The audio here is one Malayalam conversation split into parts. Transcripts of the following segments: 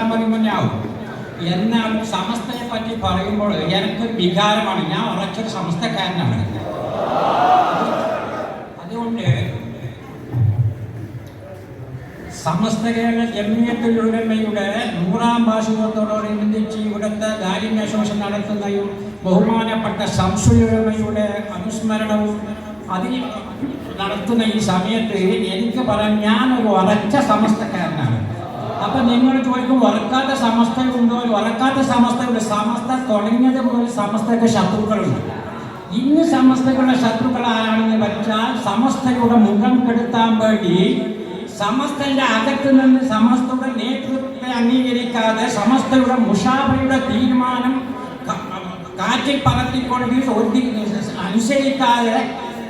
വരാൻ പറയുമ്പോൾ എന്നാൽ സമസ്തയെ പറ്റി പറയുമ്പോൾ എനിക്ക് വികാരമാണ്. ഞാൻ ഉറച്ചൊരു സമസ്തക്കാരനാണ്. അതുകൊണ്ട് സമസ്ത കേരള ജമിയത്തുൽ ഉലമയുടെ നൂറാം വാർഷികത്തോടനുബന്ധിച്ച് ഇവിടുത്തെ ദാരിദ്ര്യാശ്വാസം നടത്തുന്നതും ബഹുമാനപ്പെട്ട സംശയുടമയുടെ അനുസ്മരണവും അതിൽ നടത്തുന്ന ഈ സമയത്ത് എനിക്ക് പറയാൻ ഞാനൊരു ഉറച്ച സമസ്തക്കാരനാണ്. അപ്പൊ നിങ്ങൾ ചോദിക്കും വറക്കാത്ത സമസ്തയുണ്ടോ വറക്കാത്ത സമസ്തയുണ്ട് സമസ്ത തുടങ്ങിയത് മുതൽ സമസ്തക്ക് ശത്രുക്കളുണ്ട്. ഇന്ന് സമസ്തകളുടെ ശത്രുക്കൾ ആരാണെന്ന് വെച്ചാൽ സമസ്തയുടെ മുഖം കെടുത്താൻ വേണ്ടി സമസ്തന്റെ അകത്ത് നിന്ന് സമസ്തയുടെ നേതൃത്വത്തെ അംഗീകരിക്കാതെ സമസ്തയുടെ മുഷാബയുടെ തീരുമാനം കാറ്റിൽ പറത്തിക്കൊണ്ട് അനുസരിക്കാതെ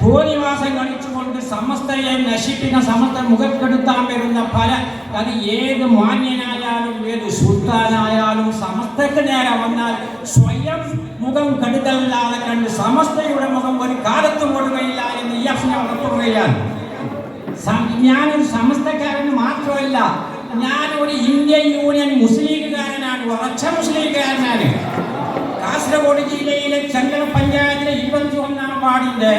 ഭൂനിവാസം കളിച്ചുകൊണ്ട് സമസ്തയെ നശിപ്പിക്കുന്ന സമസ്ത മുഖത്തെടുത്താൻ വരുന്ന പല അത് ഏത് മാന്യനായാലും ഏത് സുൽത്താനായാലും സമസ്തക്ക് നേരെ വന്നാൽ സ്വയം മുഖം കടുത്തല്ലാതെ കണ്ട് സമസ്തയുടെ മുഖം ഒരു കാലത്തും കൊടുക്കയില്ല എന്ന് ഈ അഫ്നെ ഉറപ്പുകയാണ് ഞാനൊരു സമസ്തക്കാരൻ മാത്രമല്ല ഞാനൊരു ഇന്ത്യൻ യൂണിയൻ മുസ്ലിംകാരനാണ് ഉറച്ച മുസ്ലിംകാരനാണ്. കാസർഗോഡ് ജില്ലയിലെ ചങ്കര പഞ്ചായത്തിലെ ഇരുപത്തി ഒന്നാം വാർഡിന്റെ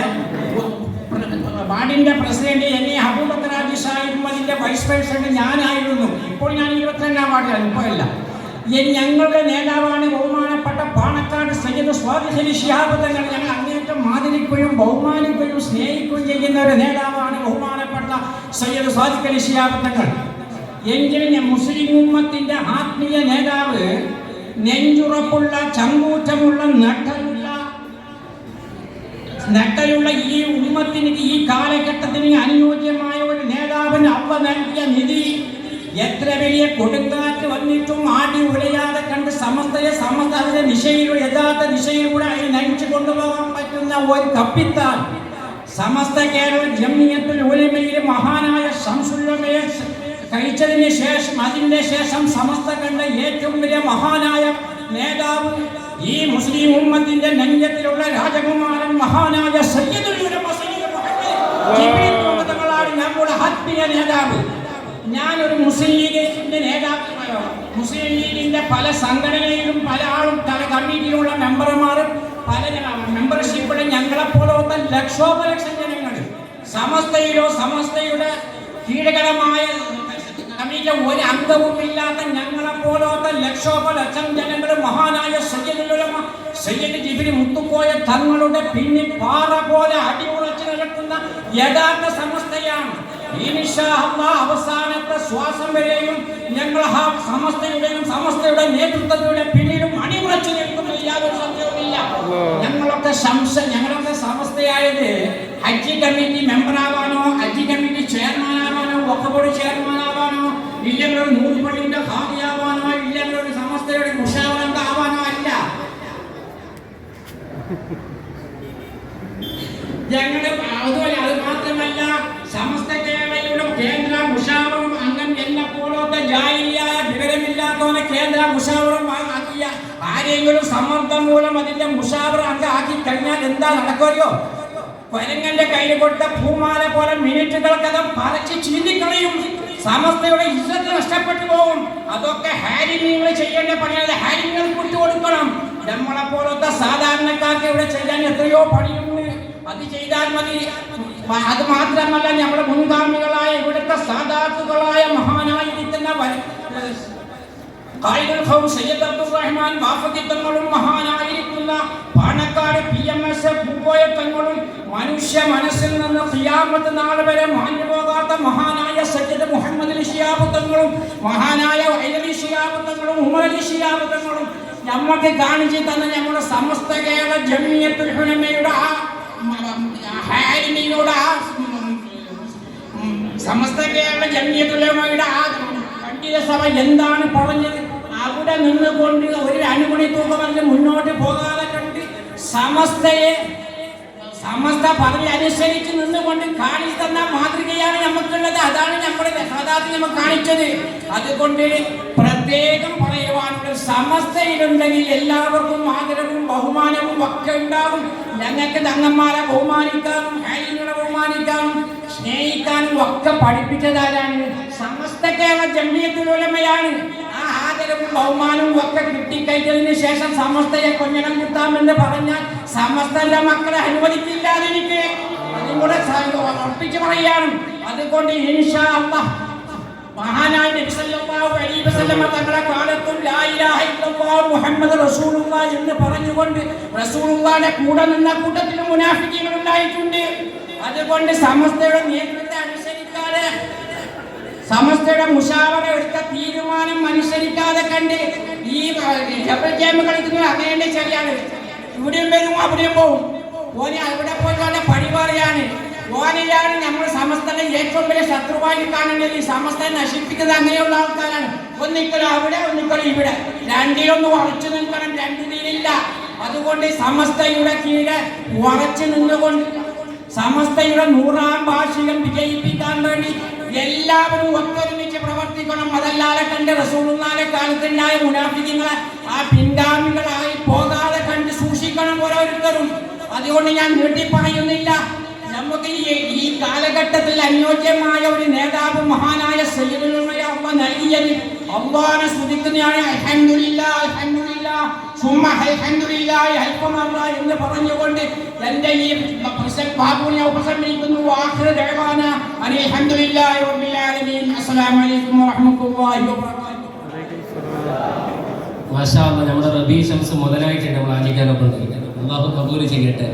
വാർഡിന്റെ പ്രസിഡന്റ് എന്നെ എ ഹബൂബക്കറാജി സാഹിബും അതിന്റെ വൈസ് പ്രസിഡന്റ് ഞാനായിരുന്നു. ഇപ്പോൾ ഞാൻ ഇരുപത്തിരണ്ടാം വാർഡിലാണ് ഇപ്പോൾ അല്ല. ഞങ്ങളുടെ നേതാവാണ് ബഹുമാനപ്പെട്ട പാണക്കാട് സയ്യിദ് സ്വാതിഹലി ശിഹാബ് തങ്ങൾ. ഞങ്ങൾ അങ്ങേറ്റം മാതിരിക്കുകയും ബഹുമാനിക്കുകയും സ്നേഹിക്കുകയും ചെയ്യുന്ന ഒരു നേതാവാണ് ബഹുമാനപ്പെട്ട സയ്യിദ് സ്വാതിഹലി ഷിഹാബ് തങ്ങൾ. എങ്കിലും മുസ്ലിം ഉമ്മത്തിന്റെ ആത്മീയ നേതാവ് നെഞ്ചുറപ്പുള്ള ചങ്കൂറ്റമുള്ള നട്ടലുള്ള നട്ടലുള്ള ഈ ഉമ്മത്തിന് ഈ കാലഘട്ടത്തിന് അനുയോജ്യമായ ഒരു നേതാവിന് അവ നൽകിയ നിധി എത്ര വലിയ കൊടുങ്കാറ്റ് വന്നിട്ടും ആടി ഉലയാതെ കണ്ട് സമസ്തയെ സമസ്ത അതിന്റെ ദിശയിലൂടെ യഥാർത്ഥ ദിശയിലൂടെ അതിൽ നയിച്ചു കൊണ്ടുപോകാൻ പറ്റുന്ന ഒരു കപ്പിത്താൻ. സമസ്ത കേരള ജമ്മിയത്തിൽ ഉലമയിൽ മഹാനായ ശംസുല്ലമയെ കഴിച്ചതിന് ശേഷം അതിന്റെ ശേഷം സമസ്ത കണ്ട ഏറ്റവും വലിയ മഹാനായ നേതാവ് ഈ മുസ്ലിം ഉമ്മത്തിന്റെ നെഞ്ചത്തിലുള്ള രാജകുമാരൻ മഹാനായ നമ്മുടെ ആത്മീയ നേതാവ്. ഞാനൊരു മുസ്ലിം ലീഗിന്റെ നേതാവ് മുസ്ലിം ലീഗിന്റെ പല സംഘടനയിലും പല ആളും പല കമ്മിറ്റിയിലുള്ള മെമ്പർമാരും പല മെമ്പർഷിപ്പിലും ഞങ്ങളെ പോലത്തെ ലക്ഷോപലക്ഷം ജനങ്ങൾ സമസ്തയിലോ സമസ്തയുടെ കീഴകരമായ കമ്മിറ്റിയിലെ ഒരു അംഗവും ഇല്ലാത്ത ഞങ്ങളെ പോലത്തെ ലക്ഷോപലക്ഷം ജനങ്ങൾ മഹാനായ സയ്യദുലമ സയ്യദ് ജിബിരി മുത്തുക്കോയ തങ്ങളുടെ പിന്നിൽ പാറ പോലെ അടിമുളച്ച് നടക്കുന്ന യഥാർത്ഥ സമസ്തയാണ്. അവസാനത്തെ ശ്വാസം വരെയും ഞങ്ങൾ ആ സമസ്തയുടെയും സമസ്തയുടെ നേതൃത്വത്തിന്റെ പിന്നിലും അടിമുളച്ച് നിൽക്കുന്ന. യാതൊരു സംശയവുമില്ല. ഞങ്ങളൊക്കെ ശംസ ഞങ്ങളൊക്കെ സമസ്തയായത് ഹജ്ജ് കമ്മിറ്റി മെമ്പറാവാനോ ഹജ്ജ് കമ്മിറ്റി ചെയർമാനാവാനോ വക്കബോർഡ് ചെയർമാനാവാനോ ഇല്ലെങ്കിൽ ഒരു നൂറുപള്ളിന്റെ ഹാദിയാവാനോ ഇല്ലെങ്കിൽ ഒരു സമസ്തയുടെ മുഷാവന്ത ആവാനോ അല്ല. ഞങ്ങളുടെ അതുപോലെ അത് മാത്രമല്ല സമസ്ത കേരളയുടെ കേന്ദ്ര മുഷാവറും അംഗം എന്നെ പോലത്തെ ജായില്ല വിവരമില്ലാത്തവനെ കേന്ദ്ര മുഷാവറും ആരെങ്കിലും സമ്മർദ്ദം മൂലം അതിന്റെ മുഷാവർ അംഗം ആക്കി കഴിഞ്ഞാൽ എന്താ നടക്കുമല്ലോ കൊരങ്ങന്റെ കയ്യിൽ കൊടുത്ത ഭൂമാല പോലെ മിനിറ്റുകൾക്കകം പറിച്ച് ചീന്തിക്കളയും. സമസ്തയുടെ ഇജ്ജത്ത് നഷ്ടപ്പെട്ടു പോകും അതൊക്കെ ഹാരി നിങ്ങൾ ചെയ്യേണ്ട പണിയല്ല ഹാരി നിങ്ങൾ കൊടുത്തു കൊടുക്കണം. നമ്മളെ പോലത്തെ സാധാരണക്കാർക്ക് ഇവിടെ ചെയ്യാൻ എത്രയോ പണിയുണ്ട്. അത് ചെയ്താൽ മതി. അത് മാത്രമല്ല നമ്മുടെ മുൻഗാമികളായ ഇവിടുത്തെ സാധാത്തുകളായ മഹാനായിരിക്കുന്ന മനുഷ്യ മനസ്സിൽ നിന്ന് ഖിയാമത്ത് നാൾ വരെ മാഞ്ഞു പോകാത്ത മഹാനായ സയ്യിദ് മുഹമ്മദ് അലി മഹാനായ വൈദലി ഷിയാബ് തങ്ങളും ഉമർ അലി ഷിയാബ് തങ്ങളും നമുക്ക് കാണിച്ചു തന്ന നമ്മുടെ സമസ്ത കേരള ജമിയത്തുൽ ഹുലമയുടെ ആ സമസ്ത കേരള ജമീയത്തുലമയുടെ ആ പണ്ഡിത സഭ എന്താണ് പറഞ്ഞത്? അവിടെ നിന്നുകൊണ്ട് ഒരു അനുമണി തൂക്കമറിഞ്ഞ് മുന്നോട്ട് പോകാതെ കണ്ട് സമസ്തയെ സമസ്ത പദവി അനുസരിച്ച് നിന്നുകൊണ്ട് കാണിച്ചു തന്ന മാതൃകയാണ് നമുക്കുള്ളത്. അതാണ് നമ്മുടെ സദാത്തിൽ നമുക്ക് കാണിച്ചത്. അതുകൊണ്ട് പ്രത്യേകം പറയുവാനുള്ള സമസ്തയിലുണ്ടെങ്കിൽ എല്ലാവർക്കും ആദരവും ബഹുമാനവും ഒക്കെ ഉണ്ടാവും ഞങ്ങൾക്ക് തങ്ങന്മാരെ ബഹുമാനിക്കാനും ഹൈലിങ്ങളെ ബഹുമാനിക്കാനും സ്നേഹിക്കാനും ഒക്കെ പഠിപ്പിച്ചതാരാണ് സമസ്ത കേരള ജമ്മിയത്തിലുള്ളമയാണ് ആ ആദരവും ബഹുമാനവും ഒക്കെ കിട്ടിക്കഴിഞ്ഞതിന് ശേഷം സമസ്തയെ കൊഞ്ഞണം കിട്ടാമെന്ന് പറഞ്ഞാൽ സമസ്തന്റെ മക്കളെ അനുവദിക്കില്ല എനിക്ക് അതും കൂടെ ഉറപ്പിച്ചു പറയാണ് അതുകൊണ്ട് ഇൻഷാ മഹാനായ നബി സല്ലല്ലാഹു അലൈഹി വസല്ലമ ലാ ഇലാഹ എന്ന് പറഞ്ഞുകൊണ്ട് കൂടെ നിന്ന കൂട്ടത്തിൽ മുനാഫിക്കുകൾ ഉണ്ടായിട്ടുണ്ട് അതുകൊണ്ട് സമസ്തയുടെ നേതൃത്വത്തെ അനുസരിക്കാതെ സമസ്തയുടെ മുഷാവറ എടുത്ത തീരുമാനം അനുസരിക്കാതെ കണ്ട് ഈ ഡബിൾ ഗെയിം കളിക്കുന്നത് അതേന്റെ ശരിയാണ് ഇവിടെയും വരും അവിടെയും പോവും. ഓനെ അവിടെ പോയി വന്ന പണി പറയാണ് ഓനെയാണ് നമ്മൾ സമസ്തയുടെ ഏറ്റവും വലിയ ശത്രുവായി കാണേണ്ടത് ഈ സമസ്തയെ നശിപ്പിക്കുന്നത് അങ്ങനെയുള്ള ആൾക്കാരാണ്. ഒന്നിക്കലും അവിടെ ഒന്നിക്കലും ഇവിടെ. രണ്ടിലൊന്ന് ഉറച്ചു നിൽക്കണം രണ്ടിലില്ല അതുകൊണ്ട് സമസ്തയുടെ കീഴെ ഉറച്ചു നിന്നുകൊണ്ട് സമസ്തയുടെ നൂറാം വാർഷികം വിജയിപ്പിക്കാൻ വേണ്ടി എല്ലാവരും ഒത്തൊരുമിച്ച് പ്രവർത്തിക്കണം. അതല്ലാതെ കണ്ട് റസൂളുന്നാലെ കാലത്തുണ്ടായ മുനാഫിക്കങ്ങളെ ആ പിൻഗാമികളായി പോകാതെ കണ്ട് സൂക്ഷിക്കണം ഓരോരുത്തരും. അതുകൊണ്ട് ഞാൻ വീട്ടിൽ പറയുന്നില്ല നമുക്ക് ഈ കാലഘട്ടത്തിൽ അനുയോജ്യമായ ഒരു നേതാവ് മഹാനായ സയ്യിദുലുള്ളയെ അമ്മ നൽകിയത് അള്ളാഹിനെ സ്തുതിക്കുന്നതാണ് അൽഹംദുലില്ലാ അൽഹംദുലില്ലാ സുമ്മ അൽഹംദുലില്ലാഹി അൽഫമറ എന്ന് പറഞ്ഞുകൊണ്ട് എന്റെ ഈ പ്രസംഗ ബാബുവിനെ ഉപസംഹരിക്കുന്നു ആഖിറ മാഷാ നമ്മുടെ റബീ ഷംസ് മുതലായിട്ടുണ്ട് നമ്മൾ ആചരിക്കാനൊപ്പം അള്ളാഹു കബൂൽ ചെയ്യട്ടെ.